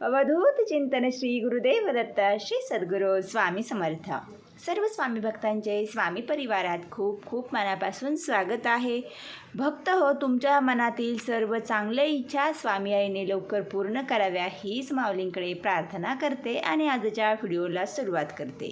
अवधूत चिंतन श्री गुरुदेव दत्त श्री सद्गुरू स्वामी समर्थ. सर्व स्वामी भक्तांचे स्वामी परिवारात खूप खूप मनापासून स्वागत आहे. भक्त हो तुमच्या मनातील सर्व चांगल्या इच्छा स्वामी आईने लवकर पूर्ण कराव्या हीच माऊलींकडे प्रार्थना करते आणि आजच्या व्हिडिओला सुरुवात करते.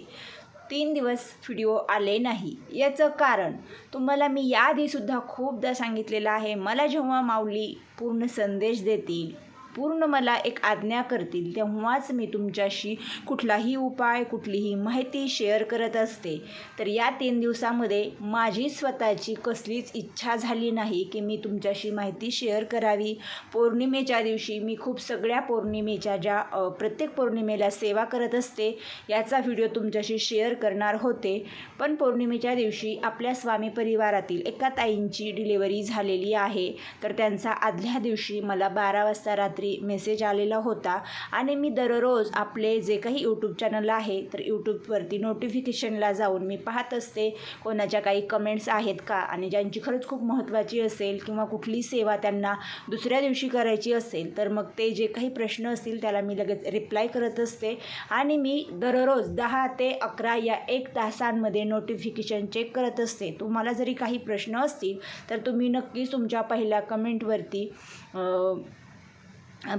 तीन दिवस व्हिडिओ आले नाही. याचं कारण तुम्हाला मी याआधीसुद्धा खूपदा सांगितलेलं आहे मला जेव्हा माऊली पूर्ण संदेश देतील पूर्ण मला एक आज्ञा करतील तेव्हाच मी तुमच्याशी कुठलाही उपाय कुठलीही माहिती शेअर करत असते. तर या तीन दिवसामध्ये माझी स्वतःची कसलीच इच्छा झाली नाही की मी तुमच्याशी माहिती शेअर करावी. पौर्णिमेच्या दिवशी मी खूप सगळ्या पौर्णिमेच्या ज्या प्रत्येक पौर्णिमेला सेवा करत असते याचा व्हिडिओ तुमच्याशी शेअर करणार होते. पण पौर्णिमेच्या दिवशी आपल्या स्वामी परिवारातील एका ताईंची डिलिव्हरी झालेली आहे. तर त्यांचा आदल्या दिवशी मला बारा वाजता रात्री मेसेज आलेला होता. आणि मी दररोज आपले जे काही यूट्यूब चॅनल आहे तर यूट्यूबवरती नोटिफिकेशनला जाऊन मी पाहत असते. कोणाच्या काही कमेंट्स आहेत का? आणि ज्यांची खरंच खूप महत्त्वाची असेल किंवा कुठली सेवा त्यांना दुसऱ्या दिवशी करायची असेल तर मग ते जे काही प्रश्न असतील त्याला मी लगेच रिप्लाय करत असते. आणि मी दररोज दहा ते अकरा या एक तासांमध्ये नोटिफिकेशन चेक करत असते. तुम्हाला जरी काही प्रश्न असतील तर तुम्ही नक्कीच तुमच्या पहिल्या कमेंटवरती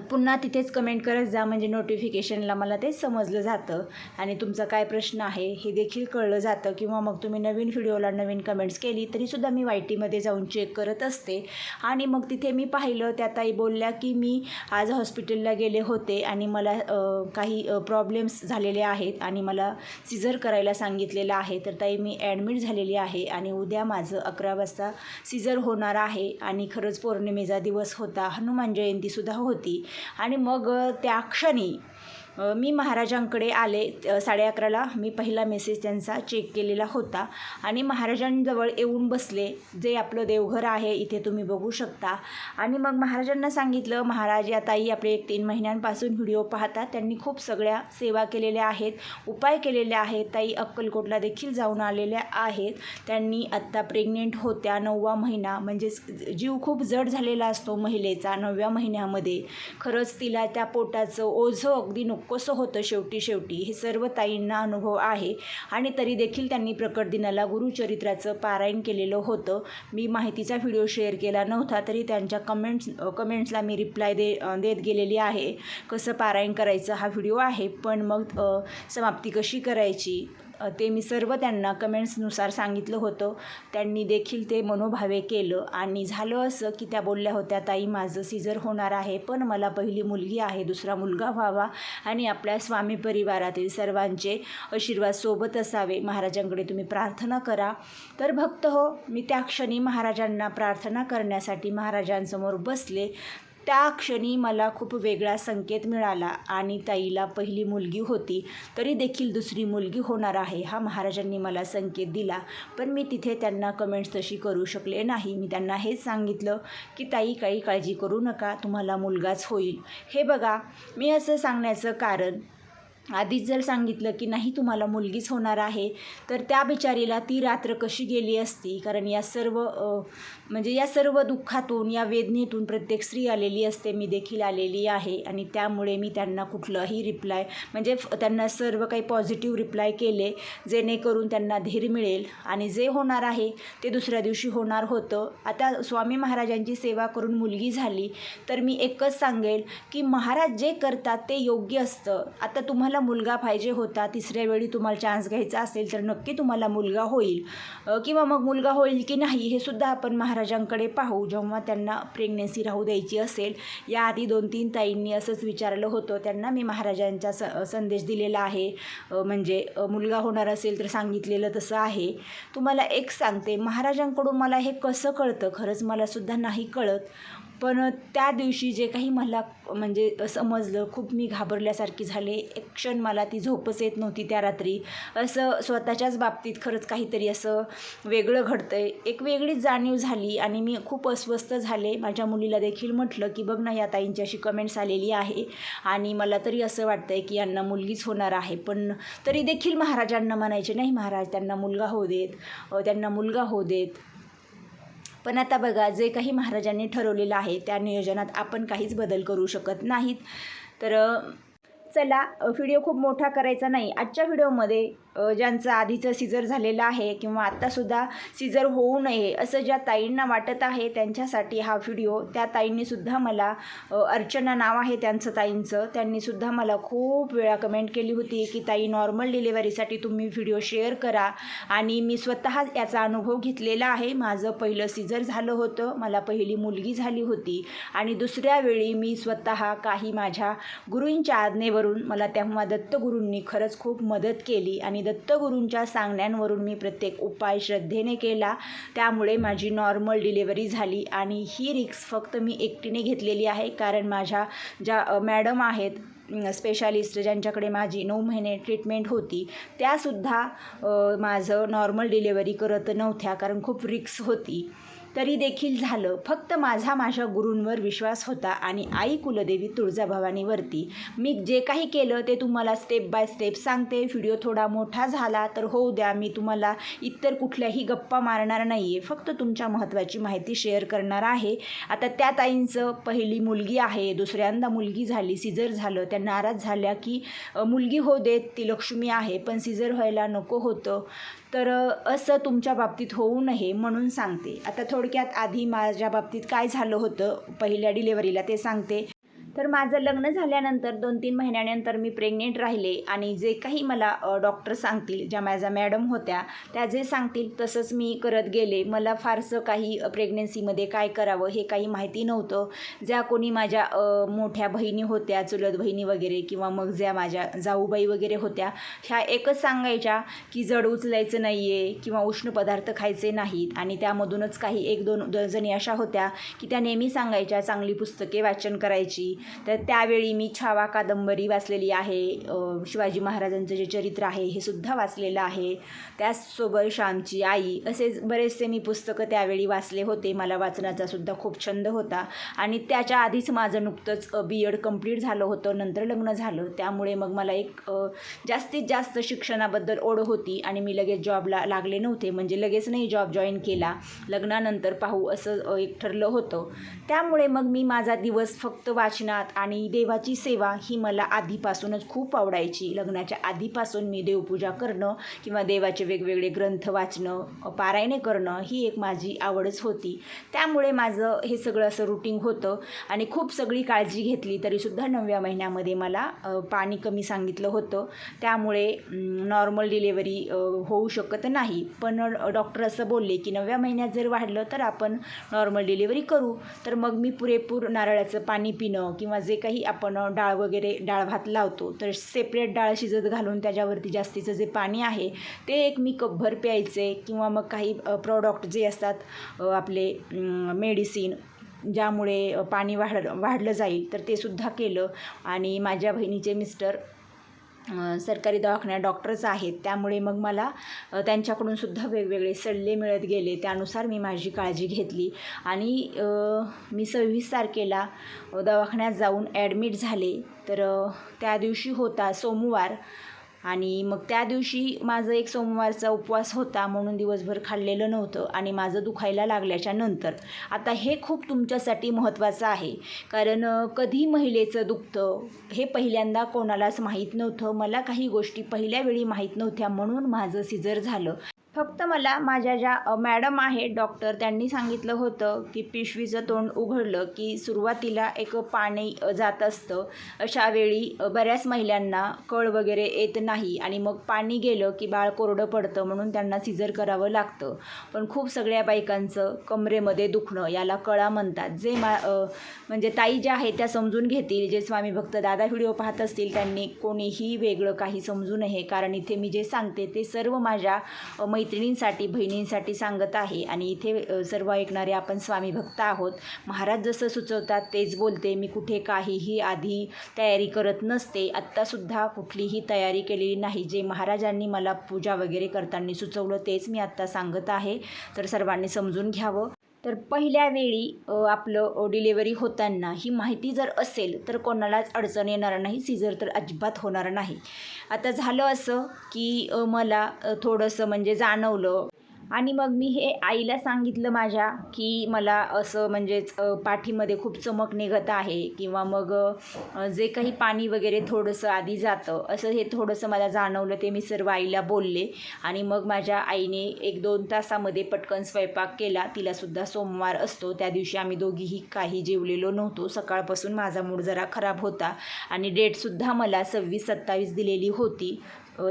पुन्हा तिथेच कमेंट करत जा म्हणजे नोटिफिकेशनला मला ते समजलं जातं. आणि तुमचा काय प्रश्न आहे हे देखील कळलं जातं. किंवा मग तुम्ही नवीन व्हिडिओला नवीन कमेंट्स केली तरीसुद्धा मी वाय टीमध्ये जाऊन चेक करत असते. आणि मग तिथे मी पाहिलं त्या ताई बोलल्या की मी आज हॉस्पिटलला गेले होते आणि मला काही प्रॉब्लेम्स झालेले आहेत आणि मला सिझर करायला सांगितलेलं आहे. तर ताई मी ॲडमिट झालेली आहे आणि उद्या माझं अकरा वाजता सिझर होणार आहे आणि खरंच पौर्णिमेचा दिवस होता. हनुमान जयंतीसुद्धा होती. आणि मग त्या क्षणी मी महाराजांकडे आले साडे अकराला मी पहिला मेसेज त्यांचा चेक केलेला होता. आणि महाराजांजवळ येऊन बसले जे आपलं देवघर आहे इथे तुम्ही बघू शकता. आणि मग महाराजांना सांगितलं महाराज या ताई आपले एक तीन महिन्यांपासून व्हिडिओ पाहतात. त्यांनी खूप सगळ्या सेवा केलेल्या आहेत उपाय केलेले आहेत. ताई अक्कलकोटला देखील जाऊन आलेल्या आहेत. त्यांनी आत्ता प्रेग्नेंट होत्या नववा महिना. म्हणजेच जीव खूप जड झालेला असतो महिलेचा नवव्या महिन्यामध्ये. खरंच तिला त्या पोटाचं ओझं अगदी नुक कसं होतं शेवटी शेवटी हे सर्व ताईंना अनुभव आहे. आणि तरी देखील त्यांनी प्रकट दिनाला गुरुचरित्राचं पारायण केलेलं होतं. मी माहितीचा व्हिडिओ शेअर केला नव्हता तरी त्यांच्या कमेंट्स कमेंट्सला मी रिप्लाय दे देत गेलेली आहे. कसं पारायण करायचं हा व्हिडिओ आहे पण मग समाप्ती कशी करायची? ते मी सर्व त्यांना कमेंट्सनुसार सांगितलं होतं. त्यांनी देखील ते मनोभावे केलं. आणि झालं असं की त्या बोलल्या होत्या ताई माझं सीझर होणार आहे पण मला पहिली मुलगी आहे दुसरा मुलगा व्हावा आणि आपल्या स्वामी परिवारातील सर्वांचे आशीर्वाद सोबत असावे. महाराजांकडे तुम्ही प्रार्थना करा. तर भक्त हो मी त्या क्षणी महाराजांना प्रार्थना करण्यासाठी महाराजांसमोर बसले. त्या क्षणी मला खूप वेगळा संकेत मिळाला आणि ताईला पहिली मुलगी होती तरी देखील दुसरी मुलगी होणार आहे हा महाराजांनी मला संकेत दिला. पण मी तिथे त्यांना कमेंट्स तशी करू शकले नाही. मी त्यांना हेच सांगितलं की ताई काही काळजी करू नका तुम्हाला मुलगाच होईल. हे बघा मी असं सांगण्याचं कारण आधीच जर सांगितलं की नाही तुम्हाला मुलगीच होणार आहे तर त्या बिचारीला ती रात्र कशी गेली असती? कारण या सर्व म्हणजे या सर्व दुःखातून या वेदनेतून प्रत्येक स्त्री आलेली असते मी देखील आलेली आहे. आणि त्यामुळे मी त्यांना कुठलंही रिप्लाय म्हणजे त्यांना सर्व काही पॉझिटिव्ह रिप्लाय केले जेणेकरून त्यांना धीर मिळेल. आणि जे होणार आहे ते दुसऱ्या दिवशी होणार होतं. आता स्वामी महाराजांची सेवा करून मुलगी झाली तर मी एकच सांगेल की महाराज जे करतात ते योग्य असतं. आता तुम्हाला मुलगा पाहिजे होता तिसऱ्या वेळी तुम्हाला चान्स घ्यायचा असेल तर नक्की तुम्हाला मुलगा होईल. किंवा मग मुलगा होईल की नाही हे सुद्धा आपण महाराजांकडे पाहू जेव्हा त्यांना प्रेग्नेन्सी राहू द्यायची असेल. याआधी दोन तीन ताईंनी असंच विचारलं होतं. त्यांना मी महाराजांचा स संदेश दिलेला आहे. म्हणजे मुलगा होणार असेल तर सांगितलेलं तसं आहे. तुम्हाला एक सांगते. महाराजांकडून मला हे कसं कळतं? खरंच मला सुद्धा नाही कळत. पण त्या दिवशी जे काही मला म्हणजे समजलं खूप मी घाबरल्यासारखी झाले. एक क्षण मला ती झोपच येत नव्हती त्या रात्री. असं स्वतःच्याच बाबतीत खरंच काहीतरी असं वेगळं घडतं आहे एक वेगळीच जाणीव झाली आणि मी खूप अस्वस्थ झाले. माझ्या मुलीला देखील म्हटलं की बघ ना या ताईंची अशी कमेंट्स आलेली आहे आणि मला तरी असं वाटतं आहे की यांना मुलगीच होणार आहे. पण तरी देखील महाराजांना म्हणायचे नाही महाराज त्यांना मुलगा होऊ देत. त्यांना मुलगा होऊ देत. पण आता बघा जे काही महाराजांनी ठरवलेलं आहे त्या नियोजनात आपण काहीच बदल करू शकत नाहीत. तर चला व्हिडिओ खूप मोठा करायचा नाही. आजच्या व्हिडिओमध्ये ज्यांचं आधीचं सिजर झालेलं आहे किंवा आत्तासुद्धा सिजर होऊ नये असं ज्या ताईंना वाटत आहे त्यांच्यासाठी हा व्हिडिओ त्या ताईंनीसुद्धा मला अर्चना नाव आहे त्यांचं ताईंचं त्यांनीसुद्धा मला खूप वेळा कमेंट केली होती की ताई नॉर्मल डिलेवरीसाठी तुम्ही व्हिडिओ शेअर करा. आणि मी स्वतः याचा अनुभव घेतलेला आहे. माझं पहिलं सिजर झालं होतं मला पहिली मुलगी झाली होती आणि दुसऱ्या वेळी मी स्वतः काही माझ्या गुरूंच्या आज्ञेवरून मला तेव्हा दत्तगुरूंनी खरंच खूप मदत केली आणि दत्तगुरूंच्या सांगण्यांवरून मी प्रत्येक उपाय श्रद्धेने केला. त्यामुळे माझी नॉर्मल डिलेवरी झाली आणि ही रिक्स फक्त मी एकटीने घेतलेली आहे. कारण माझ्या ज्या मॅडम आहेत स्पेशालिस्ट ज्यांच्याकडे माझी नऊ महिने ट्रीटमेंट होती त्यासुद्धा माझं नॉर्मल डिलेवरी करत नव्हत्या. कारण खूप रिक्स होती. तरी देखील झालं. फक्त माझा माझ्या गुरूंवर विश्वास होता आणि आई कुलदेवी तुळजाभवानीवरती मी जे काही केलं ते तुम्हाला स्टेप बाय स्टेप सांगते. व्हिडिओ थोडा मोठा झाला तर होऊ द्या मी तुम्हाला इतर कुठल्याही गप्पा मारणार नाही आहे फक्त तुमच्या महत्त्वाची माहिती शेअर करणार आहे. आता त्या ताईंचं पहिली मुलगी आहे दुसऱ्यांदा मुलगी झाली सिजर झालं. त्या नाराज झाल्या की मुलगी हो देत ती लक्ष्मी आहे पण सिजर व्हायला नको होतं. तर असं तुमच्या बाबतीत होऊ नये म्हणून सांगते. आता थोडक्यात आधी माझ्या बाबतीत काय झालं होतं पहिल्या डिलेवरीला ते सांगते. तर माझं लग्न झाल्यानंतर दोन तीन महिन्यानंतर मी प्रेग्नेंट राहिले आणि जे काही मला डॉक्टर सांगतील ज्या माझ्या मॅडम होत्या त्या जे सांगतील तसंच मी करत गेले. मला फारसं काही प्रेग्नन्सीमध्ये प्रेग्नेन्सीमध्ये काय करावं हे काही माहिती नव्हतं. ज्या कोणी माझ्या मोठ्या बहिणी होत्या चुलत बहिणी वगैरे किंवा मग ज्या माझ्या जाऊबाई वगैरे होत्या ह्या एकच सांगायच्या की जड उचलायचं नाही आहे किंवा उष्ण पदार्थ खायचे नाहीत. आणि त्यामधूनच काही एक दोन दोन जणी अशा होत्या की त्या नेहमी सांगायच्या चांगली पुस्तके वाचन करायची. तर त्यावेळी मी छावा कादंबरी वाचलेली आहे. शिवाजी महाराजांचं जे चरित्र आहे हे सुद्धा वाचलेलं आहे. त्याचसोबत श्यामची आई असे बरेचसे मी पुस्तकं त्यावेळी वाचले होते. मला वाचनाचा सुद्धा खूप छंद होता. आणि त्याच्या आधीच माझं नुकतंच बी एड कंप्लीट झालं होतं. नंतर लग्न झालं. त्यामुळे मग मला एक जास्तीत जास्त शिक्षणाबद्दल ओढ होती आणि मी लगेच जॉबला लागले नव्हते. म्हणजे लगेच नाही जॉब जॉईन केला. लग्नानंतर पाहू असं एक ठरलं होतं. त्यामुळे मग मी माझा दिवस फक्त वाचनात आणि देवाची सेवा ही मला आधीपासूनच खूप आवडायची. लग्नाच्या आधीपासून मी देवपूजा करणं किंवा देवाचे वेगवेगळे ग्रंथ वाचणं पारायणे करणं ही एक माझी आवडच होती. त्यामुळे माझं हे सगळं असं रुटीन होतं आणि खूप सगळी काळजी घेतली तरीसुद्धा नवव्या महिन्यामध्ये मला पाणी कमी सांगितलं होतं. त्यामुळे नॉर्मल डिलेवरी होऊ शकत नाही. पण डॉक्टर असं बोलले की नवव्या महिन्यात जर वाढलं तर आपण नॉर्मल डिलेवरी करू. तर मग मी पुरेपूर नारळाचं पाणी पिणं किंवा किंवा जे काही आपण डाळ वगैरे डाळ भात लावतो तर सेपरेट डाळ शिजत घालून त्याच्यावरती जास्तीचं जे पाणी आहे ते एक मी कपभर प्यायचे किंवा मग काही प्रॉडक्ट जे असतात आपले मेडिसिन ज्यामुळे पाणी वाढ वाढलं जाईल तर ते सुद्धा केलं. आणि माझ्या बहिणीचे मिस्टर सरकारी दवाखान्यात डॉक्टर्स आहेत. त्यामुळे मग मला त्यांच्याकडूनसुद्धा त्यांच्याकडून सुद्धा वेगवेगळे सल्ले मिळत गेले. त्यानुसार मी माझी काळजी घेतली. आणि मी सव्वीस तारखेला दवाखान्यात जाऊन ॲडमिट झाले. तर त्या दिवशी होता सोमवार. आणि मग त्या दिवशी माझं एक सोमवारचा उपवास होता म्हणून दिवसभर खाल्लेलं नव्हतं आणि माझं दुखायला लागल्याच्या नंतर. आता हे खूप तुमच्यासाठी महत्त्वाचं आहे. कारण कधी महिलेचं दुखतं हे पहिल्यांदा कोणालाच माहीत नव्हतं. मला काही गोष्टी पहिल्या वेळी माहीत नव्हत्या म्हणून माझं सिजर झालं. फक्त मला माझ्या ज्या मॅडम आहेत डॉक्टर त्यांनी सांगितलं होतं की पिशवीचं तोंड उघडलं की सुरुवातीला एक पाणी जात असतं. अशा वेळी बऱ्याच महिलांना कळ वगैरे येत नाही आणि मग पाणी गेलं की बाळ कोरडं पडतं म्हणून त्यांना सिजर करावं लागतं. पण खूप सगळ्या बायकांचं कमरेमध्ये दुखणं याला कळा म्हणतात. जे मा म्हणजे ताई ज्या आहेत त्या समजून घेतील. जे स्वामी भक्त दादा व्हिडिओ पाहत असतील त्यांनी कोणीही वेगळं काही समजू नये. कारण इथे मी जे सांगते ते सर्व माझ्या मै मैत्रिणींसाठी बहिणींसाठी सांगत आहे. आणि इथे सर्व ऐकणारे आपण स्वामी भक्त आहोत. महाराज जसं सुचवतात तेच बोलते. मी कुठे काहीही आधी तयारी करत नसते. आत्तासुद्धा कुठलीही तयारी केलेली नाही. जे महाराजांनी मला पूजा वगैरे करताना सुचवलं तेच मी आत्ता सांगत आहे. तर सर्वांनी समजून घ्यावं. तर पहिल्या वेळी आपलं डिलेवरी होताना ही माहिती जर असेल तर कोणालाच अडचण येणार नाही सिजर तर अजिबात होणार नाही. आता झालं असं की मला थोडंसं म्हणजे जाणवलं आणि मग मी हे आईला सांगितलं माझ्या की मला असं म्हणजेच पाठीमध्ये खूप चमक निघत आहे किंवा मग जे काही पाणी वगैरे थोडंसं आधी जातं असं हे थोडंसं मला जाणवलं ते मी सर्व आईला बोलले. आणि मग माझ्या आईने एक दोन तासामध्ये पटकन स्वयंपाक केला. तिलासुद्धा सोमवार असतो. त्या दिवशी आम्ही दोघीही काही जेवलेलो नव्हतो. सकाळपासून माझा मूड जरा खराब होता आणि डेटसुद्धा मला सव्वीस सत्तावीस दिलेली होती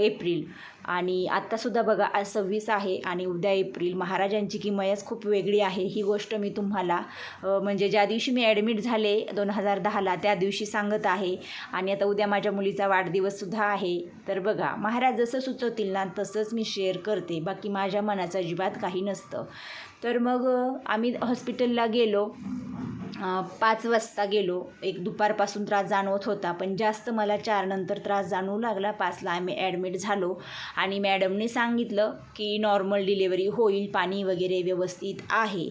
एप्रिल. आणि आत्तासुद्धा बघा आज सव्वीस आहे आणि उद्या एप्रिल. महाराजांची किमयच खूप वेगळी आहे. ही गोष्ट मी तुम्हाला म्हणजे ज्या दिवशी मी ॲडमिट झाले दोन हजार दहाला त्या दिवशी सांगत आहे. आणि आता उद्या माझ्या मुलीचा वाढदिवससुद्धा आहे. तर बघा महाराज जसं सुचवतील ना तसंच मी शेअर करते. बाकी माझ्या मनाचं अजिबात काही नसतं. तर मग आम्ही हॉस्पिटलला गेलो. पाच वाजता गेलो. एक दुपारपासून त्रास जाणवत होता पण जास्त मला चारनंतर त्रास जाणवू लागला. पाचला आम्ही ॲडमिट झालो आणि मॅडमने सांगितलं की नॉर्मल डिलेवरी होईल पाणी वगैरे व्यवस्थित आहे.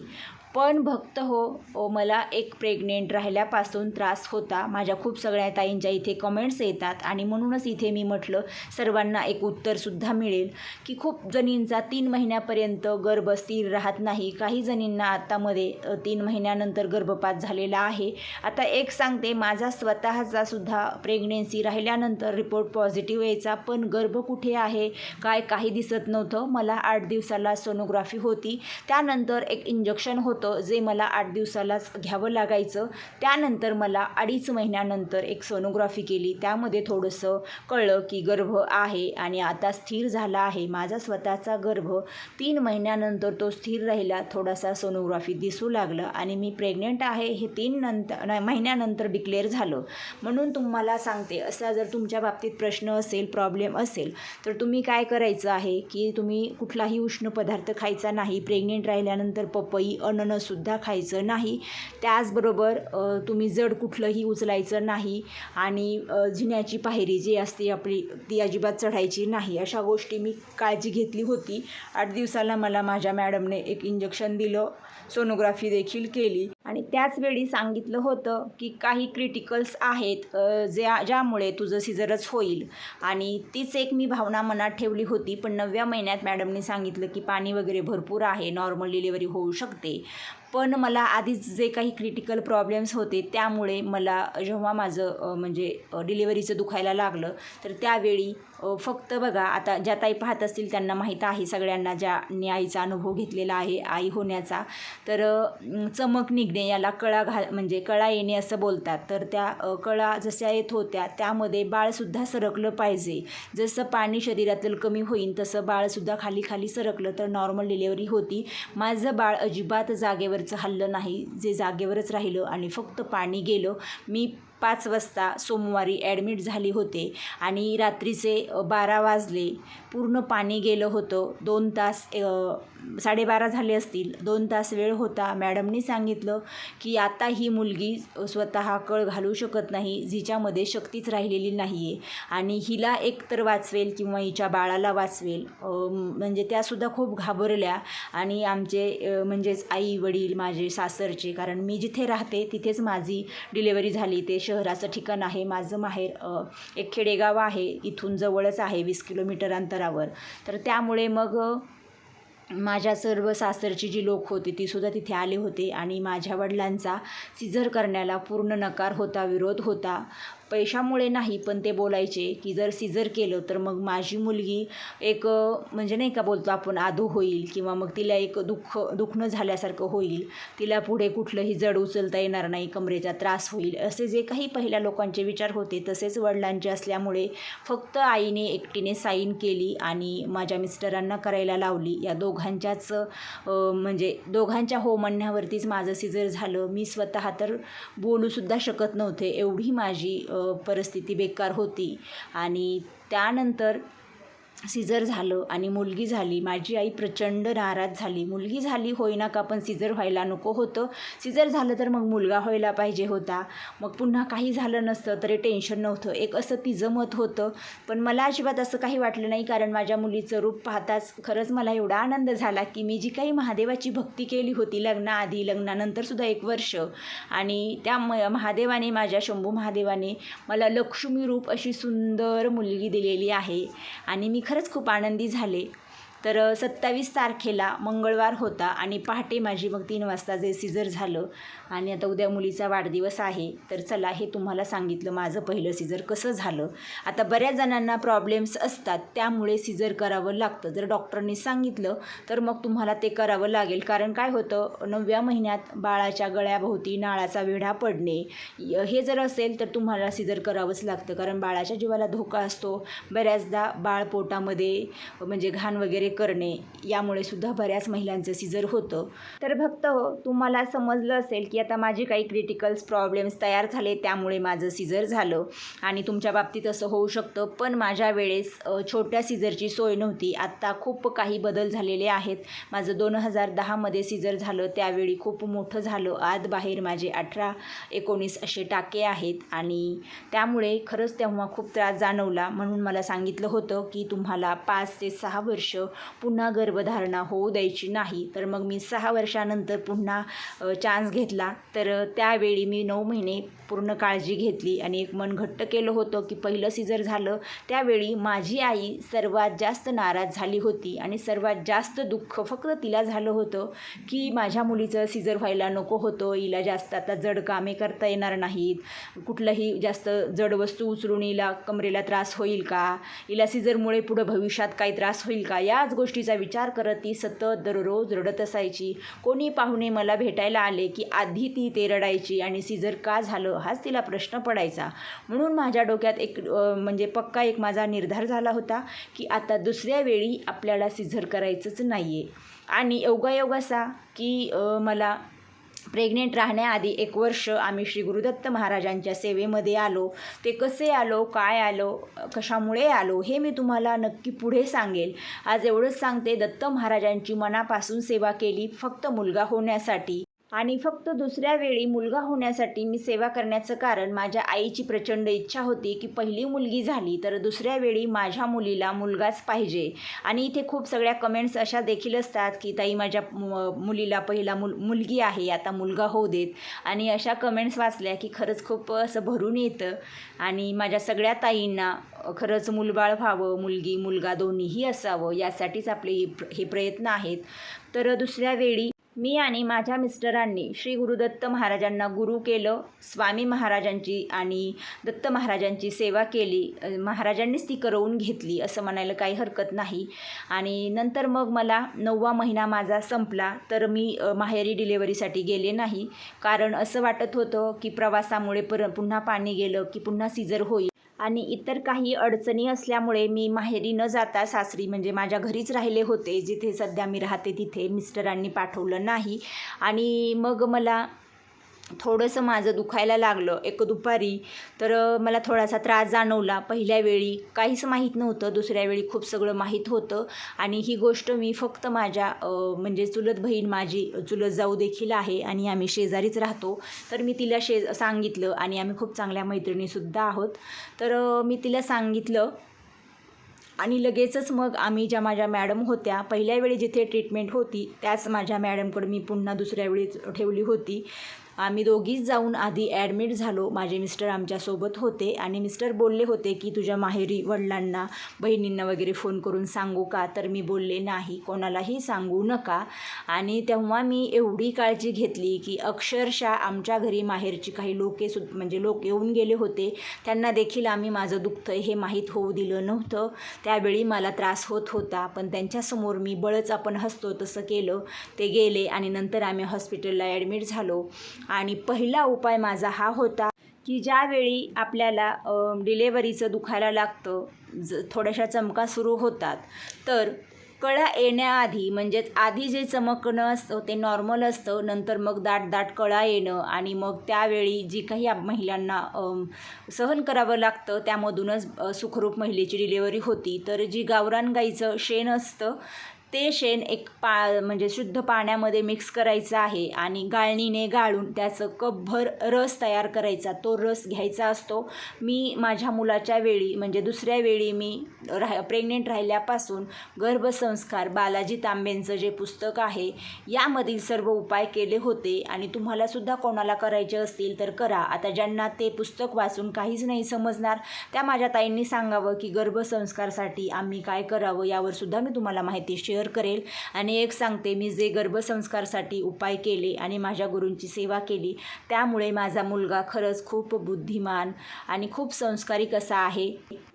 पण भक्त हो ओ, मला एक प्रेग्नेंट राहिल्यापासून त्रास होता. माझ्या खूप सगळ्या ताईंच्या इथे कमेंट्स येतात आणि म्हणूनच इथे मी म्हटलं सर्वांना एक उत्तरसुद्धा मिळेल की खूप जणींचा तीन महिन्यापर्यंत गर्भ स्थिर राहत नाही. काही जणींना आत्तामध्ये तीन महिन्यानंतर गर्भपात झालेला आहे. आता एक सांगते माझा स्वतःचा सुद्धा प्रेग्नेन्सी राहिल्यानंतर रिपोर्ट पॉझिटिव्ह यायचा पण गर्भ कुठे आहे? काय काही दिसत नव्हतं. मला आठ दिवसाला सोनोग्राफी होती. त्यानंतर एक इंजेक्शन होतं. जे मला आठ दिवसालाच घ्यावं लागायचं. त्यानंतर मला अडीच महिन्यानंतर एक सोनोग्राफी केली. त्यामध्ये थोडंसं कळलं की गर्भ आहे आणि आता स्थिर झाला आहे. माझा स्वतःचा गर्भ तीन महिन्यानंतर तो स्थिर राहिला थोडासा सोनोग्राफी दिसू लागलं आणि मी प्रेग्नेंट आहे हे तीन नंतर महिन्यानंतर डिक्लेअर झालं. म्हणून तुम्हाला सांगते असा जर तुमच्या बाबतीत प्रश्न असेल प्रॉब्लेम असेल तर तुम्ही काय करायचं आहे की तुम्ही कुठलाही उष्ण पदार्थ खायचा नाही. प्रेग्नेंट राहिल्यानंतर पपई अननसुद्धा खायचं नाही. त्याचबरोबर तुम्ही जड कुठलंही उचलायचं नाही आणि जिन्याची पायरी जी असते आपली ती अजिबात चढायची नाही. अशा गोष्टी मी काळजी घेतली होती. आठ दिवसाला मला माझ्या मॅडमने एक इंजेक्शन दिलं. सोनोग्राफी देखील केली. आणि त्याच वेळी सांगितलं होतं की काही क्रिटिकल्स आहेत ज्या ज्यामुळे तुझं सिझरच होईल. आणि तीच एक मी भावना मनात ठेवली होती पण नवव्या महिन्यात मॅडमने सांगितलं की पाणी वगैरे भरपूर आहे नॉर्मल डिलिव्हरी होऊ शकते. पण मला आधीच जे काही क्रिटिकल प्रॉब्लेम्स होते त्यामुळे मला जेव्हा माझं म्हणजे डिलिव्हरीचं दुखायला लागलं तर त्यावेळी फक्त बघा आता ज्या ताई पाहत असतील त्यांना माहीत आहे सगळ्यांना ज्या आईचा अनुभव घेतलेला आहे आई होण्याचा तर चमक निघणे याला कळा घाल म्हणजे कळा येणे असं बोलतात. तर त्या कळा जशा येत होत्या त्यामध्ये बाळसुद्धा सरकलं पाहिजे. जसं पाणी शरीरातलं कमी होईल तसं बाळसुद्धा खाली खाली सरकलं तर नॉर्मल डिलेवरी होती. माझं बाळ अजिबात जागेवर जागेवरचं हल्लं नाही जे जागेवरच राहिलं आणि फक्त पाणी गेलं मी पाच वाजता सोमवारी ॲडमिट झाली होते आणि रात्रीचे बारा वाजले. पूर्ण पाणी गेलं होतं. दोन तास साडेबारा झाले असतील. दोन तास वेळ होता. मॅडमनी सांगितलं की आता ही मुलगी स्वतः कळ घालू शकत नाही. जिच्यामध्ये शक्तीच राहिलेली नाही आहे आणि हिला एकतर वाचवेल किंवा हिच्या बाळाला वाचवेल. म्हणजे त्यासुद्धा खूप घाबरल्या. आणि आमचे म्हणजेच आई वडील माझे सासरचे कारण मी जिथे राहते तिथेच माझी डिलेवरी झाली. ते शहराचं ठिकाण आहे माझं माहेर एक खेडेगाव आहे इथून जवळच आहे वीस किलोमीटर अंतरावर. तर त्यामुळे मग माझ्या सर्व सासरची जी लोक होती तीसुद्धा तिथे आले होते. आणि माझ्या वडिलांचा सिझर करण्याला पूर्ण नकार होता विरोध होता. पैशामुळे नाही पण ते बोलायचे की जर सिजर केलं तर मग माझी मुलगी एक म्हणजे नाही का बोलतो आपण आधू होईल किंवा मग तिला एक दुःख दुखणं झाल्यासारखं होईल. तिला पुढे कुठलंही जड उचलता येणार नाही कमरेचा त्रास होईल. असे जे काही पहिल्या लोकांचे विचार होते तसेच वडिलांचे असल्यामुळे फक्त आईने एकटीने साईन केली आणि माझ्या मिस्टरांना करायला लावली. या दोघांच्याच म्हणजे दोघांच्या हो म्हणण्यावरतीच माझं सिजर झालं. मी स्वतः तर बोलूसुद्धा शकत नव्हते. एवढी माझी परिस्थिती बेकार होती. आणि त्यानंतर सिजर झालं आणि मुलगी झाली माझी आई प्रचंड नाराज झाली. मुलगी झाली होईना का पण सिजर व्हायला नको होतं. सिजर झालं तर मग मुलगा व्हायला पाहिजे होता. मग पुन्हा काही झालं नसतं तरी टेन्शन नव्हतं. एक असं तिचं मत होतं. पण मला अजिबात असं काही वाटलं नाही कारण माझ्या मुलीचं रूप पाहताच खरंच मला एवढा आनंद झाला की मी जी काही महादेवाची भक्ती केली होती लग्नाआधी लग्नानंतरसुद्धा एक वर्ष. आणि त्या म महादेवाने माझ्या शंभू महादेवाने मला लक्ष्मी रूप अशी सुंदर मुलगी दिलेली आहे. आणि मी खरं खरंच खूप आनंदी झाले. तर सत्तावीस तारखेला मंगळवार होता आणि पहाटे माझी मग तीन वाजता जे सिजर झालं आणि आता उद्या मुलीचा वाढदिवस आहे तर चला हे तुम्हाला सांगितलं माझं पहिलं सिजर कसं झालं. आता बऱ्याच जणांना प्रॉब्लेम्स असतात त्यामुळे सिजर करावं लागतं. जर डॉक्टरनी सांगितलं तर मग तुम्हाला ते करावं लागेल. कारण काय होतं नवव्या महिन्यात बाळाच्या गळ्याभोवती नाळाचा वेढा पडणे य- हे जर असेल तर तुम्हाला सिजर करावंच लागतं. कारण बाळाच्या जीवाला धोका असतो. बऱ्याचदा बाळ पोटामध्ये म्हणजे घाण वगैरे करणे यामुळे सुद्धा बऱ्याच महिलांचं सिजर होतं. तर भक्त हो तुम्हाला समजलं असेल की आता माझे काही क्रिटिकल्स प्रॉब्लेम्स तयार झाले त्यामुळे माझं सिजर झालं. आणि तुमच्या बाबतीत असं होऊ शकतं पण माझ्या वेळेस छोट्या सिजरची सोय नव्हती. आत्ता खूप काही बदल झालेले आहेत. माझं दोन हजार दहामध्ये सिजर झालं त्यावेळी खूप मोठं झालं. आत बाहेर माझे अठरा एकोणीस असे टाके आहेत. आणि त्यामुळे खरंच तेव्हा खूप त्रास जाणवला. म्हणून मला सांगितलं होतं की तुम्हाला पाच ते सहा वर्ष पुन्हा गर्भधारणा होऊ द्यायची नाही. तर मग मी सहा वर्षानंतर पुन्हा चान्स घेतला. तर त्यावेळी मी नऊ महिने पूर्ण काळजी घेतली आणि एक मन घट्ट केलं होतं की पहिलं सीझर झालं. त्यावेळी माझी आई सर्वात जास्त नाराज झाली होती आणि सर्वात जास्त दुःख फक्त तिला झालं होतं की माझ्या मुलीचं सीझर व्हायला नको होतं. हिला जास्त आता जड कामे करता येणार नाहीत. कुठलंही जास्त जड वस्तू उचलून हिला कमरेला त्रास होईल का? हिला सीझरमुळे पुढं भविष्यात काही त्रास होईल का? या याच गोष्टीचा विचार करत ती सतत दररोज रडत असायची. कोणी पाहुणे मला भेटायला आले की आधी ती ते रडायची आणि सीझर का झालं हाच तिला प्रश्न पडायचा. म्हणून माझ्या डोक्यात एक म्हणजे पक्का एक माझा निर्धार झाला होता की आता दुसऱ्या वेळी आपल्याला सीझर करायचंच नाही आहे आणि योगायोग असा की मला प्रेग्नेंट राहण्याआधी एक वर्ष आम्ही श्री गुरुदत्त महाराजांच्या सेवेमध्ये आलो. ते कसे आलो काय आलो कशामुळे आलो हे मी तुम्हाला नक्की पुढे सांगेल. आज एवढंच सांगते दत्त महाराजांची मनापासून सेवा केली फक्त मुलगा होण्यासाठी. आणि फक्त दुसऱ्या वेळी मुलगा होण्यासाठी मी सेवा करण्याचं कारण माझ्या आईची प्रचंड इच्छा होती की पहिली मुलगी झाली तर दुसऱ्या वेळी माझ्या मुलीला मुलगाच पाहिजे. आणि इथे खूप सगळ्या कमेंट्स अशा देखील असतात की ताई माझ्या मु- मुलीला पहिला मुल मुलगी आहे आता मुलगा होऊ देत. आणि अशा कमेंट्स वाचल्या की खरंच खूप असं भरून येतं. आणि माझ्या सगळ्या ताईंना खरंच मुलबाळ व्हावं मुलगी मुलगा दोन्हीही असावं यासाठीच आपले हे प्र- हे प्रयत्न आहेत. तर दुसऱ्या वेळी मी आणि माझ्या मिस्टरांनी श्री गुरुदत्त महाराजांना गुरु केलं स्वामी महाराजांची आणि दत्त महाराजांची सेवा केली महाराजांनीच ती करवून घेतली असं म्हणायला काही हरकत नाही. आणि नंतर मग मला नववा महिना माझा संपला तर मी माहेरी डिलेवरीसाठी गेले नाही. कारण असं वाटत होतं की प्रवासामुळे पर पुन्हा पाणी गेलं की पुन्हा सिजर होईल. आणि इतर काही अडचणी असल्यामुळे मी माहेरी न जाता सासरी म्हणजे माझ्या घरीच राहिले होते. जिथे सध्या मी राहते तिथे मिस्टरांनी पाठवलं नाही. आणि मग मला थोडंसं माझं दुखायला लागलं एक दुपारी. तर मला थोडासा त्रास जाणवला. पहिल्या वेळी काहीच माहीत नव्हतं दुसऱ्या वेळी खूप सगळं माहीत होतं. आणि ही गोष्ट मी फक्त माझ्या म्हणजे चुलत बहीण माझी चुलत जाऊ देखील आहे आणि आम्ही शेजारीच राहतो. तर मी तिला शे सांगितलं आणि आम्ही खूप चांगल्या मैत्रिणीसुद्धा आहोत. तर मी तिला सांगितलं आणि लगेचच मग आम्ही ज्या माझ्या मॅडम होत्या पहिल्या वेळी जिथे ट्रीटमेंट होती त्याच माझ्या मॅडमकडे मी पुन्हा दुसऱ्या वेळी ठेवली होती. आम्ही दोघीच जाऊन आधी ॲडमिट झालो. माझे मिस्टर आमच्यासोबत होते आणि मिस्टर बोलले होते की तुझ्या माहेरी वडिलांना बहिणींना वगैरे फोन करून सांगू का? तर मी बोलले नाही कोणालाही सांगू नका. आणि तेव्हा मी एवढी काळजी घेतली की अक्षरशः आमच्या घरी माहेरची काही लोके सु म्हणजे लोक येऊन गेले होते. त्यांना देखील आम्ही माझं दुखतं हे माहीत होऊ दिलं नव्हतं. त्यावेळी मला त्रास होत होता पण त्यांच्यासमोर मी बळच आपण हसतो तसं केलं. ते गेले आणि नंतर आम्ही हॉस्पिटलला ॲडमिट झालो. आणि पहिला उपाय माझा हा होता की ज्यावेळी आपल्याला डिलेवरीचं दुखायला लागतं ज थोड्याशा चमका सुरू होतात तर कळा येण्याआधी म्हणजेच आधी जे चमकणं असतं ते नॉर्मल असतं नंतर मग दाट दाट कळा येणं आणि मग त्यावेळी जी काही महिलांना सहन करावं लागतं त्यामधूनच सुखरूप महिलेची डिलेवरी होती. तर जी गावरान गाईचं शेण असतं ते शेण एक पा म्हणजे शुद्ध पाण्यामध्ये मिक्स करायचं आहे आणि गाळणीने गाळून त्याचं कपभर रस तयार करायचा. तो रस घ्यायचा असतो. मी माझ्या मुलाच्या वेळी म्हणजे दुसऱ्या वेळी मी राह प्रेग्नेंट राहिल्यापासून गर्भसंस्कार बालाजी तांबेंचं जे पुस्तक आहे यामधील सर्व उपाय केले होते आणि तुम्हालासुद्धा कोणाला करायचे असतील तर करा. आता ज्यांना ते पुस्तक वाचून काहीच नाही समजणार त्या माझ्या ताईंनी सांगावं की गर्भसंस्कारसाठी आम्ही काय करावं यावर सुद्धा मी तुम्हाला माहिती शेअर शेअर करेल. आणि एक सांगते मी जे गर्भसंस्कारसाठी उपाय केले आणि माझ्या गुरूंची सेवा केली त्यामुळे माझा मुलगा खरंच खूप बुद्धिमान आणि खूप संस्कारिक असा आहे.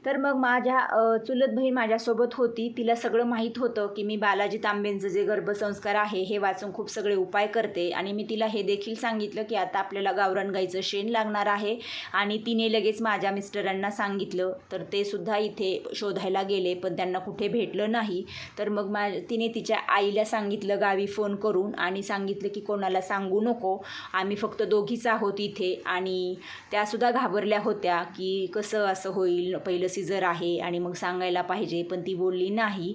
तर मग माझ्या चुलत बहीण माझ्यासोबत होती. तिला सगळं माहीत होतं की मी बालाजी तांबेंचं जे गर्भसंस्कार आहे हे वाचून खूप सगळे उपाय करते. आणि मी तिला हे देखील सांगितलं की आता आपल्याला गावरान गाईचं शेण लागणार आहे. आणि तिने लगेच माझ्या मिस्टरांना सांगितलं. तर ते सुद्धा इथे शोधायला गेले पण त्यांना कुठे भेटलं नाही. तर मग मा तिने तिच्या आईला सांगितलं गावी फोन करून आणि सांगितलं की कोणाला सांगू नको. आम्ही फक्त दोघीच आहोत इथे आणि त्यासुद्धा घाबरल्या होत्या की कसं असं होईल पहिलं सीझर आहे आणि मग सांगायला पाहिजे पण ती बोलली नाही.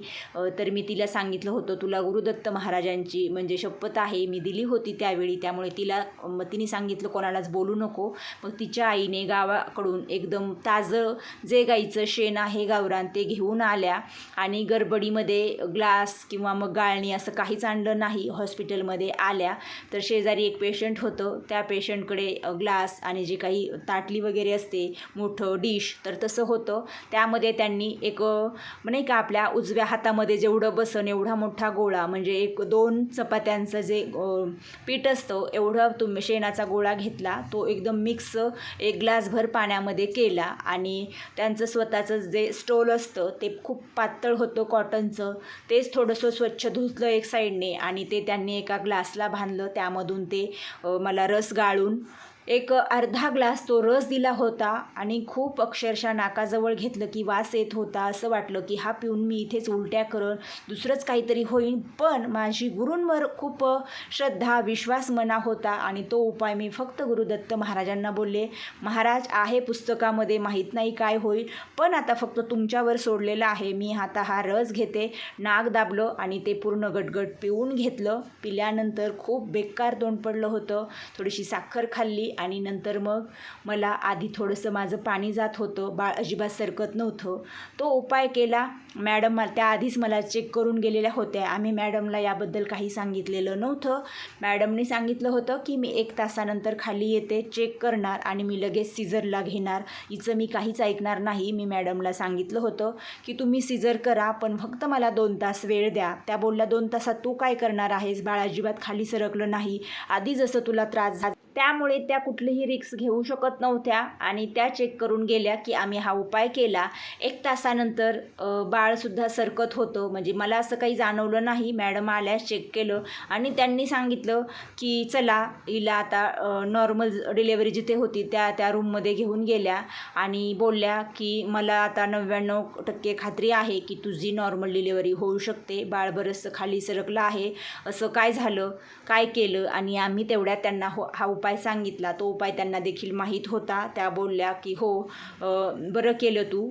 तर मी तिला सांगितलं होतं तुला गुरुदत्त महाराजांची म्हणजे शपथ आहे मी दिली होती त्यावेळी त्यामुळे तिला मग तिने सांगितलं कोणालाच बोलू नको. मग तिच्या आईने गावाकडून एकदम ताजं जे गाईचं शेण आहे गावरान ते घेऊन आल्या आणि गडबडीमध्ये ग्लास किंवा मग गाळणी असं काहीच आणलं नाही हॉस्पिटलमध्ये आल्या तर शेजारी एक पेशंट होतं. त्या पेशंटकडे ग्लास आणि जे काही ताटली वगैरे असते मोठं डिश तर तसं होतं. त्यामध्ये त्यांनी एक नाही का आपल्या उजव्या हातामध्ये जेवढं बसन एवढा मोठा गोळा म्हणजे एक दोन चपात्यांचं जे पीठ असतं एवढं तुम्ही शेणाचा गोळा घेतला तो एकदम मिक्स एक ग्लासभर पाण्यामध्ये केला आणि त्यांचं स्वतःचं जे स्टोल असतं ते खूप पातळ होतं कॉटनचं तेच थोडंसं स्वच्छ धुतलं एक साईडने आणि ते त्यांनी एका ग्लासला बांधलं. त्यामधून ते मला रस गाळून एक अर्धा ग्लास तो रस दिला होता आणि खूप अक्षरशः नाकाजवळ घेतलं की वास येत होता असं वाटलं की हा पिऊन मी इथेच उलट्या करन दुसरंच काहीतरी होईन. पण माझी गुरूंवर खूप श्रद्धा विश्वास मना होता आणि तो उपाय मी फक्त गुरुदत्त महाराजांना बोलले महाराज आहे पुस्तकामध्ये माहीत नाही काय होईल पण आता फक्त तुमच्यावर सोडलेलं आहे. मी आता हा रस घेते. नाक दाबलं आणि ते पूर्ण गटगट पिऊन घेतलं. पिल्यानंतर खूप बेकार तोंड पडलं होतं. थोडीशी साखर खाल्ली आणि नंतर मग मला आधी थोडंसं माझं पाणी जात होतं. बाळ अजिबात सरकत नव्हतं. तो उपाय केला. मॅडम मला त्याआधीच मला चेक करून गेलेल्या होत्या. आम्ही मॅडमला याबद्दल काही सांगितलेलं नव्हतं. मॅडमने सांगितलं होतं की मी एक तासानंतर खाली येते चेक करणार आणि मी लगेच सिझरला घेणार. हिचं मी काहीच ऐकणार नाही मी मॅडमला सांगितलं होतं की तुम्ही सिझर करा पण फक्त मला दोन तास वेळ द्या. त्या बोलल्या दोन तासात तू काय करणार आहेस? बाळ अजिबात खाली सरकलं नाही. आधी जसं तुला त्रास झाला त्यामुळे त्या कुठलीही रिक्स घेऊ शकत नव्हत्या आणि त्या चेक करून गेल्या की आम्ही हा उपाय केला. एक तासानंतर बाळसुद्धा सरकत होतं. म्हणजे मला असं काही जाणवलं नाही. मॅडम आल्या चेक केलं आणि त्यांनी सांगितलं की चला हिला आता नॉर्मल डिलेवरी जिथे होती त्या त्या रूममध्ये घेऊन गेल्या आणि बोलल्या की मला आता नव्याण्णव टक्के खात्री आहे की तुझी नॉर्मल डिलेवरी होऊ शकते. बाळ बरंचसं खाली सरकलं आहे. असं काय झालं? काय केलं? आणि आम्ही तेवढ्या त्यांना हो हा उपाय उपाय सांगितला तो उपाय त्यांना देखील माहीत होता. त्या बोलल्या की हो बरं केलं तू.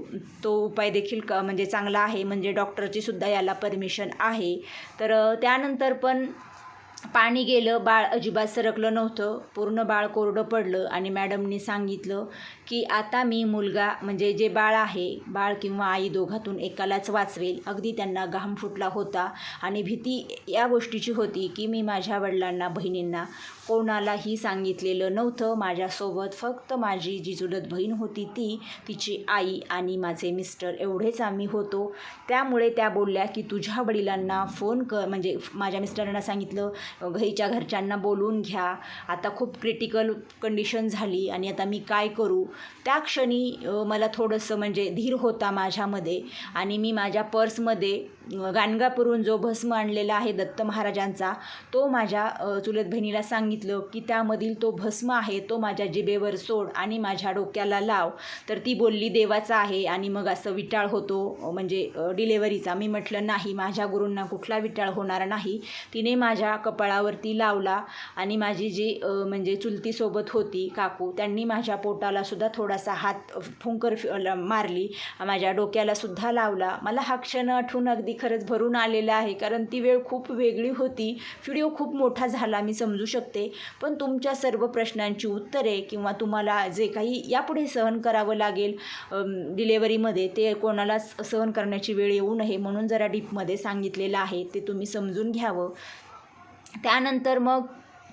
तो उपाय देखील क म्हणजे चांगला आहे. म्हणजे डॉक्टरची सुद्धा याला परमिशन आहे. तर त्यानंतर पण पाणी गेलं बाळ अजिबात सरकलं नव्हतं. पूर्ण बाळ कोरडं पडलं आणि मॅडमनी सांगितलं की आता मी मुलगा म्हणजे जे बाळ आहे बाळ किंवा आई दोघातून एकालाच वाचवेल. अगदी त्यांना घाम फुटला होता आणि भीती या गोष्टीची होती की मी माझ्या वडिलांना बहिणींना कोणालाही सांगितलेलं नव्हतं. माझ्यासोबत फक्त माझी जी चुलत बहीण होती ती तिची आई आणि माझे मिस्टर एवढेच आम्ही होतो. त्यामुळे त्या बोलल्या की तुझ्या वडिलांना फोन कर म्हणजे माझ्या मिस्टरांना सांगितलं घरीच्या घरच्यांना बोलून घ्या. आता खूप क्रिटिकल कंडिशन झाली आणि आता मी काय करू? त्या क्षणी मला थोडंसं म्हणजे धीर होता माझ्यामध्ये आणि मी माझ्या पर्समध्ये गाणगापूरून जो भस्म आणलेला आहे दत्त महाराजांचा तो माझ्या चुलत बहिणीला सांगितलं की त्यामधील तो भस्म आहे तो माझ्या जिबेवर सोड आणि माझ्या डोक्याला लाव. तर ती बोलली देवाचा आहे. आणि मग असं विटाळ होतो म्हणजे डिलेवरीचा मी म्हटलं नाही माझ्या गुरूंना कुठला विटाळ होणार नाही. तिने माझ्या कपाळावरती लावला आणि माझी जी म्हणजे चुलतीसोबत होती काकू त्यांनी माझ्या पोटालासुद्धा थोडासा हात फुंकर ल- मारली. माझ्या डोक्यालासुद्धा लावला. मला हा क्षण आठवून अगदी खरंच भरून आलेला आहे कारण ती वेळ खूप वेगळी होती. व्हिडिओ खूप मोठा झाला मी समजू शकते. पण तुमच्या सर्व प्रश्नांची उत्तरे किंवा तुम्हाला जे काही यापुढे सहन करावं लागेल डिलेवरीमध्ये ते कोणालाच सहन करण्याची वेळ येऊ नये म्हणून जरा डीपमध्ये सांगितलेलं आहे ते तुम्ही समजून घ्यावं. त्यानंतर मग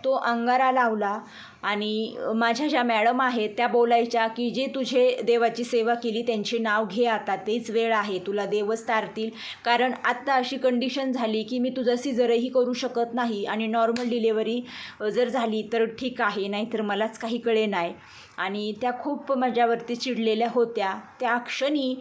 तो अंगारा लावला आणि माझ्या ज्या मॅडम आहेत त्या बोलायच्या की जे तुझे देवाची सेवा केली त्यांचे नाव घे आता तेच वेळ आहे तुला देवच तारतील. कारण आत्ता अशी कंडिशन झाली की मी तुझं सिजरही करू शकत नाही आणि नॉर्मल डिलेवरी जर झाली तर ठीक आहे नाहीतर मलाच काही कळे नाही. आणि त्या खूप माझ्यावरती चिडलेल्या होत्या. त्या क्षणी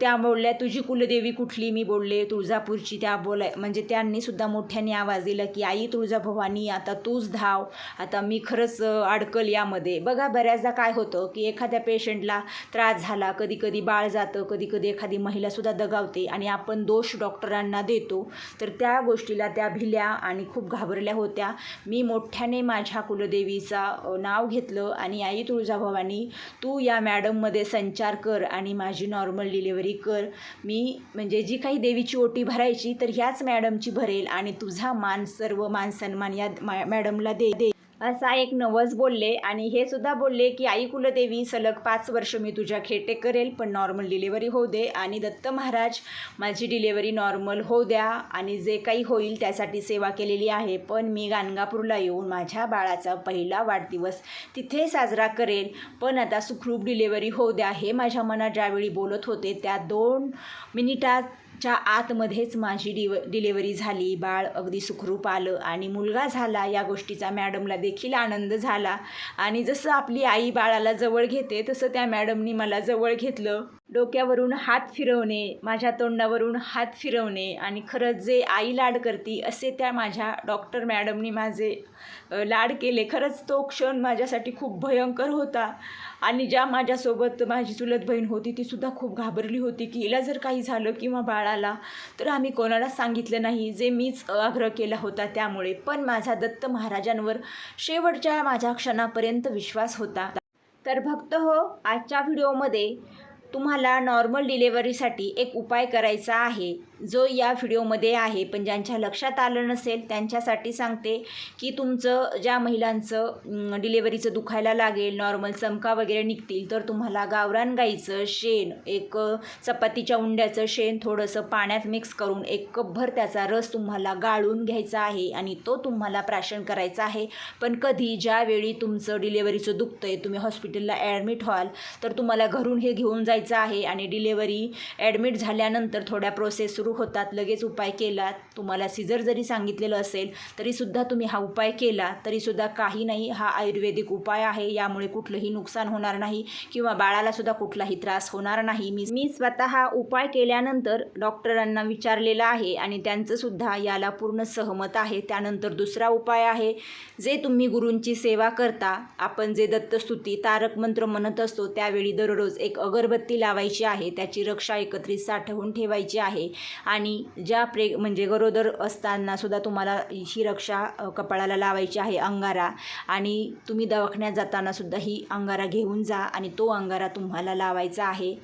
त्या बोलल्या तुझी कुलदेवी कुठली? मी बोलले तुळजापूरची. त्या बोलाय म्हणजे त्यांनीसुद्धा मोठ्याने आवाज दिला की आई तुळजाभवानी आता तूच धाव. आता मी खरंच अडकल यामध्ये. बघा बऱ्याचदा काय होतं की एखाद्या पेशंटला त्रास झाला कधी कधी बाळ जातं कधी कधी एखादी महिलासुद्धा दगावते आणि आपण दोष डॉक्टरांना देतो तर त्या गोष्टीला त्या भिल्या आणि खूप घाबरल्या होत्या. मी मोठ्याने माझ्या कुलदेवीचा नाव घेतलं आणि आई तुळजाभवानी तू या मॅडममध्ये संचार कर आणि माझी नॉर्मल डिलिव्हरी कर. मी म्हणजे जी काही देवीची ओटी भरायची तर ह्याच मॅडमची भरेल आणि तुझा मान सर्व मान सन्मान या मॅडमला दे दे. असा एक नवस बोलले आणि हे सुद्धा बोलले की आई कुलदेवी सलग पाच वर्ष मी तुझ्या खेटे करेल पण नॉर्मल डिलेवरी होऊ दे आणि दत्त महाराज माझी डिलेवरी नॉर्मल होऊ द्या आणि जे काही होईल त्यासाठी सेवा केलेली आहे पण मी गाणगापूरला येऊन माझ्या बाळाचा पहिला वाढदिवस तिथे साजरा करेल. पण आता सुखरूप डिलेवरी होऊ द्या हे माझ्या मनात ज्यावेळी बोलत होते त्या दोन मिनिटात च्या आतमध्येच माझी डिव डिलेवरी झाली बाळ अगदी सुखरूप आलं आणि मुलगा झाला या गोष्टीचा मॅडमला देखील आनंद झाला. आणि जसं आपली आई बाळाला जवळ घेते तसं त्या मॅडमनी मला जवळ घेतलं. डोक्यावरून हात फिरवणे माझ्या तोंडावरून हात फिरवणे आणि खरंच जे आई लाड करती असे त्या माझ्या डॉक्टर मॅडमनी माझे लाड केले. खरंच तो क्षण माझ्यासाठी खूप भयंकर होता आणि ज्या माझ्यासोबत माझी चुलत बहीण होती तीसुद्धा खूप घाबरली होती की हिला जर काही झालं किंवा बाळाला तर आम्ही कोणाला सांगितलं नाही. जे मीच आग्रह केला होता त्यामुळे. पण माझा दत्त महाराजांवर शेवटच्या माझ्या क्षणापर्यंत विश्वास होता. तर भक्त हो आजच्या व्हिडिओमध्ये तुम्हाला नॉर्मल डिलेवरीसाठी एक उपाय करायचा आहे. जो या व्हिडिओमध्ये आहे पण ज्यांच्या लक्षात आलं नसेल त्यांच्यासाठी सांगते की तुमचं ज्या महिलांचं डिलेवरीचं दुखायला लागेल नॉर्मल चमका वगैरे निघतील तर तुम्हाला गावरान गाईचं शेण एक चपातीच्या उंड्याचं शेण थोडंसं पाण्यात मिक्स करून एक कपभर त्याचा रस तुम्हाला गाळून घ्यायचा आहे आणि तो तुम्हाला प्राशन करायचा आहे. पण कधी ज्यावेळी तुमचं डिलेवरीचं दुखतं आहे तुम्ही हॉस्पिटलला ॲडमिट व्हाल तर तुम्हाला घरून हे घेऊन जायचं आहे आणि डिलेवरी ॲडमिट झाल्यानंतर थोड्या प्रोसेस सुरू होतात लगेच उपाय केला तुम्हाला सिजर जरी सांगितलेलं असेल तरीसुद्धा तुम्ही हा उपाय केला तरीसुद्धा काही नाही हा आयुर्वेदिक उपाय आहे यामुळे कुठलंही नुकसान होणार नाही किंवा बाळालासुद्धा कुठलाही त्रास होणार नाही. मी मी स्वतः हा उपाय केल्यानंतर डॉक्टरांना विचारलेला आहे आणि त्यांचंसुद्धा याला पूर्ण सहमत आहे. त्यानंतर दुसरा उपाय आहे जे तुम्ही गुरूंची सेवा करता आपण जे दत्तस्तुती तारक मंत्र म्हणत असतो त्यावेळी दररोज एक अगरबत्ती लावायची आहे त्याची रक्षा एकत्रित साठवून ठेवायची आहे. आणि ज्या प्रे म्हणजे गरोदर असताना सुद्धा तुम्हाला ही रक्षा कपाळाला लावायची आहे अंगारा आणि तुम्ही दवाखान्यात जाताना सुद्धा ही अंगारा घेऊन जा आणि तो अंगारा तुम्हाला लावायचा आहे.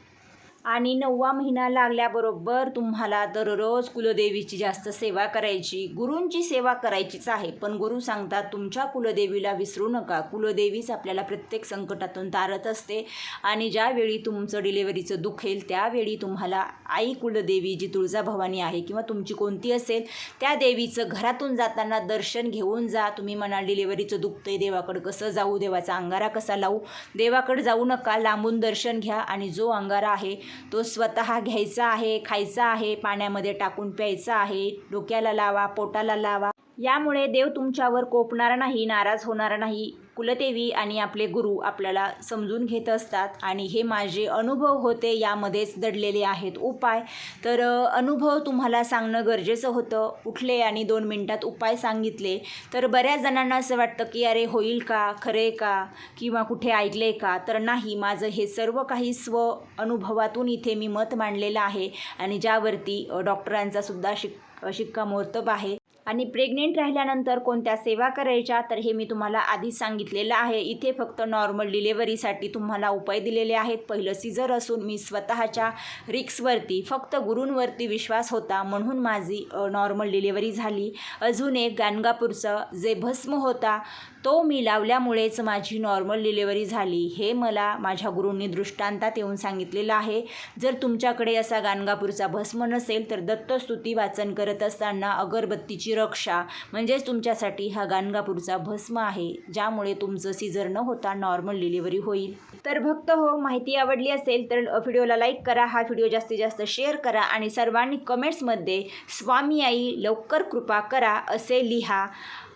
आणि नववा महिना लागल्याबरोबर तुम्हाला दररोज कुलदेवीची जास्त सेवा करायची गुरूंची सेवा करायचीच आहे. पण गुरु सांगतात तुमच्या कुलदेवीला विसरू नका. कुलदेवीच आपल्याला प्रत्येक संकटातून तारत असते. आणि ज्यावेळी तुमचं डिलेवरीचं दुखेल त्यावेळी तुम्हाला आई कुलदेवी जी तुळजाभवानी आहे किंवा तुमची कोणती असेल त्या देवीचं घरातून जाताना दर्शन घेऊन जा. तुम्ही म्हणाल डिलेवरीचं दुखतंय देवाकडं कसं जाऊ? देवाचा अंगारा कसा लावू? देवाकडं जाऊ नका. लांबून दर्शन घ्या. आणि जो अंगारा आहे तो स्वतः घ्यायचा आहे खायचा आहे पाण्यामध्ये टाकून प्यायचा आहे डोक्याला लावा पोटाला लावा. यामुळे देव तुमच्यावर कोपणार नाही नाराज होणार नाही. कुलदेवी आणि आपले गुरु आपल्याला समजून घेत असतात आणि हे माझे अनुभव होते यामध्येच दडलेले आहेत. उपाय. तर अनुभव तुम्हाला सांगणं गरजेचं होतं. उठले आणि दोन मिनटात उपाय सांगितले. तर बऱ्याच जणांना असं वाटतं की अरे होईल का? खरे का? किंवा कुठे ऐकले का? तर नाही. माझं हे सर्व काही स्व अनुभवातून इथे मी मत मांडलेलं आहे. आणि ज्यावरती डॉक्टरांचा सुद्धा शिक शिक्कामोर्तब आहे. आणि प्रेग्नेंट राहिल्यानंतर कोणत्या सेवा करायच्या तर हे मी तुम्हाला आधीच सांगितलेलं आहे. इथे फक्त नॉर्मल डिलेवरीसाठी तुम्हाला उपाय दिलेले आहेत. पहिलं सीझर असून मी स्वतःच्या रिक्सवरती फक्त गुरूंवरती विश्वास होता म्हणून माझी नॉर्मल डिलेवरी झाली. अजून एक गाणगापूरचं जे भस्म होता तो मी लावल्यामुळेच माझी नॉर्मल डिलेवरी झाली. हे मला माझ्या गुरूंनी दृष्टांतात येऊन सांगितलेलं आहे. जर तुमच्याकडे असा गाणगापूरचा भस्म नसेल तर दत्तस्तुती वाचन करत असताना अगरबत्तीची रक्षा म्हणजेच तुमच्यासाठी हा गाणगापूरचा भस्म आहे ज्यामुळे तुमचं सीझर न होता नॉर्मल डिलिव्हरी होईल. तर भक्त हो माहिती आवडली असेल तर व्हिडिओला लाईक करा. हा व्हिडिओ जास्तीत जास्त शेअर करा आणि सर्वांनी कमेंट्समध्ये स्वामी आई लवकर कृपा करा असे लिहा.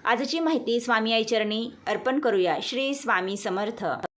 आजची माहिती स्वामी आईचरणी अर्पण करूया. श्री स्वामी समर्थ.